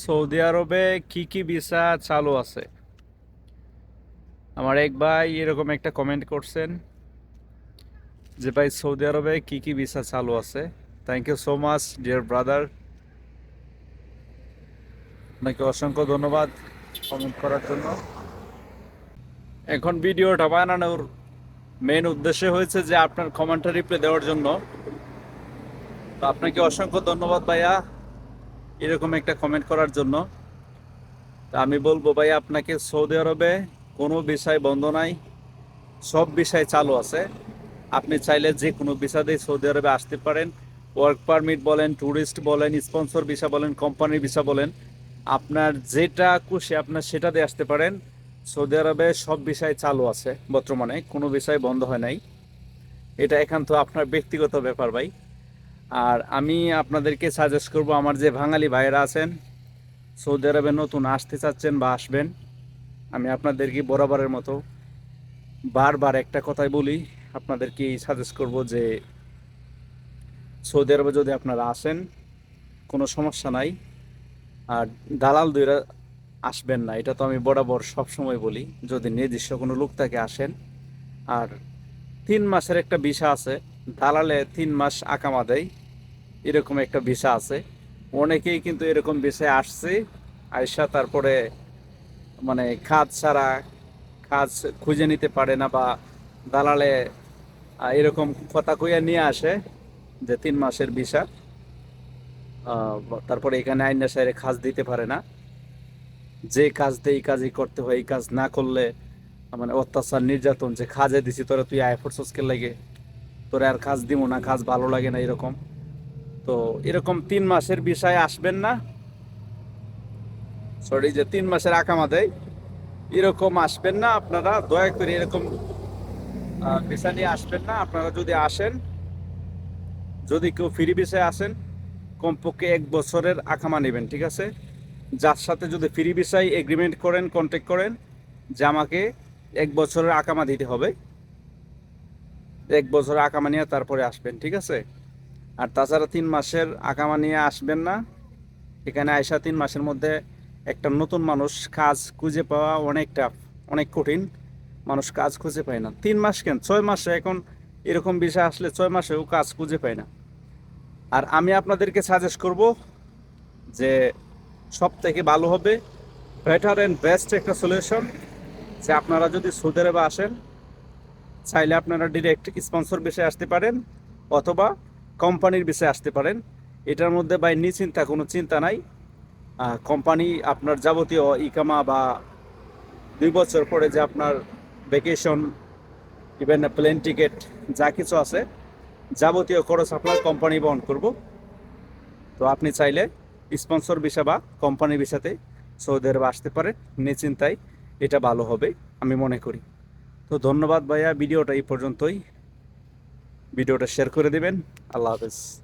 Saudi আরবে কি কি ভিসা চালু আছে? আমার এক ভাই এরকম একটা কমেন্ট করছেন যে, ভাই, সৌদি আরবে কি কি ভিসা চালু আছে? Thank you so much dear brother আপনাকে অসংখ্য ধন্যবাদ কমেন্ট করার জন্য। এখন ভিডিওটা বানানোর মেন উদ্দেশ্য হয়েছে যে, আপনার কমেন্টটা রিপ্লাই দেওয়ার জন্য। তো আপনাকে অসংখ্য ধন্যবাদ ভাইয়া। এরকম একটা কমেন্ট করার জন্য। তা আমি বলব ভাই, আপনাকে সৌদি আরবে কোনো বিষয় বন্ধ নাই, সব বিষয় চালু আছে। আপনি চাইলে যে কোনো ভিসা দিয়ে সৌদি আরবে আসতে পারেন। ওয়ার্ক পারমিট বলেন ট্যুরিস্ট বলেন স্পন্সর ভিসা বলেন কোম্পানির ভিসা বলেন, আপনার যেটা খুশি আপনার সেটা দিয়ে আসতে পারেন। সৌদি আরবে সব বিষয় চালু আছে বর্তমানে, কোনো বিষয় বন্ধ হয় নাই। এটা একান্ত আপনার ব্যক্তিগত ব্যাপার ভাই। আর আমি আপনাদেরকে সাজেস্ট করব, আমার যে বাঙালি ভাইয়েরা আছেন, সৌদি আরবে নতুন আসতে চাচ্ছেন বা আসবেন, আমি আপনাদেরকে বরাবরের মতো বারবার একটা কথাই বলি, আপনাদেরকে সাজেস্ট করব যে সৌদি আরবে যদি আপনারা আসেন, কোনো সমস্যা নাই। আর দালাল দুইরা আসবেন না, এটা তো আমি বরাবর সবসময় বলি, যদি নির্দিষ্ট কোনো লোক থাকে আসেন। আর তিন মাসের একটা ভিসা আছে, দালালে তিন মাস আকামা দেয়। এরকম একটা ভিসা আছে। অনেকেই কিন্তু এরকম ভিসায় আসছে আয়সা তারপরে মানে কাজ ছাড়া কাজ খুঁজে নিতে পারে না বা দালালে এরকম কথা কইয়া নিয়ে আসে যে তিন মাসের ভিসা। তারপরে এখানে আইনা সাইরে কাজ দিতে পারে না। যে কাজ দেয় এই কাজই করতে হয়, এই কাজ না করলে মানে অত্যাচার, নির্যাতন যে কাজে দিছি, তোরা তুই আয় ফোর্সকে লাগে? তোরা আর কাজ দিব না, কাজ ভালো লাগে না, এরকম। তো এরকম তিন মাসের বিষয়ে আসবেন না। সরি যে তিন মাসের আকামা দেয়, এরকম আসবেন না আপনারা। দয়া করে এরকম ভিসা নিয়ে আসবেন না। আপনারা যদি আসেন, যদি কেউ ফ্রি ভিসায় আসেন, কমপক্ষে এক বছরের আকামা নেবেন, ঠিক আছে? যার সাথে যদি ফ্রি ভিসায় এগ্রিমেন্ট করেন কন্ট্যাক্ট করেন, যে আমাকে এক বছরের আকামা দিতে হবে। এক বছরের আকামা নিয়ে তারপরে আসবেন, ঠিক আছে? আর তাছাড়া তিন মাসের আকামা নিয়ে আসবেন না। এখানে আয়সা তিন মাসের মধ্যে একটা নতুন মানুষ কাজ খুঁজে পাওয়া অনেক টাফ অনেক কঠিন মানুষ কাজ খুঁজে পায় না। তিন মাস কেন? ছয় মাসে এখন এরকম বিষয় আসলে ছয় মাসেও কাজ খুঁজে পায় না। আর আমি আপনাদেরকে সাজেস্ট করব যে সব থেকে ভালো হবে বেটার অ্যান্ড বেস্ট একটা সলিউশন যে আপনারা যদি সৌদি আরবে আসেন, চাইলে আপনারা ডিরেক্ট স্পন্সর বিষয়ে আসতে পারেন, অথবা কোম্পানির বিষয়ে আসতে পারেন। এটার মধ্যে বাই নিশ্চিন্তা, কোনো চিন্তা নাই। কোম্পানি আপনার যাবতীয় ইকামা বা দুই বছর পরে যে আপনার ভ্যাকেশন ইভেন প্লেন টিকিট যা কিছু আছে, যাবতীয় খরচ আপনার কোম্পানি বহন করব। তো আপনি চাইলে স্পন্সর বিষয় বা কোম্পানির বিষয়তে সৌদি আরবে আসতে পারেন। নিশ্চিন্তায় এটা ভালো হবে, আমি মনে করি। তো ধন্যবাদ ভাইয়া, ভিডিওটা এই পর্যন্তই। ভিডিওটা শেয়ার করে দেবেন। আল্লাহ হাফেজ।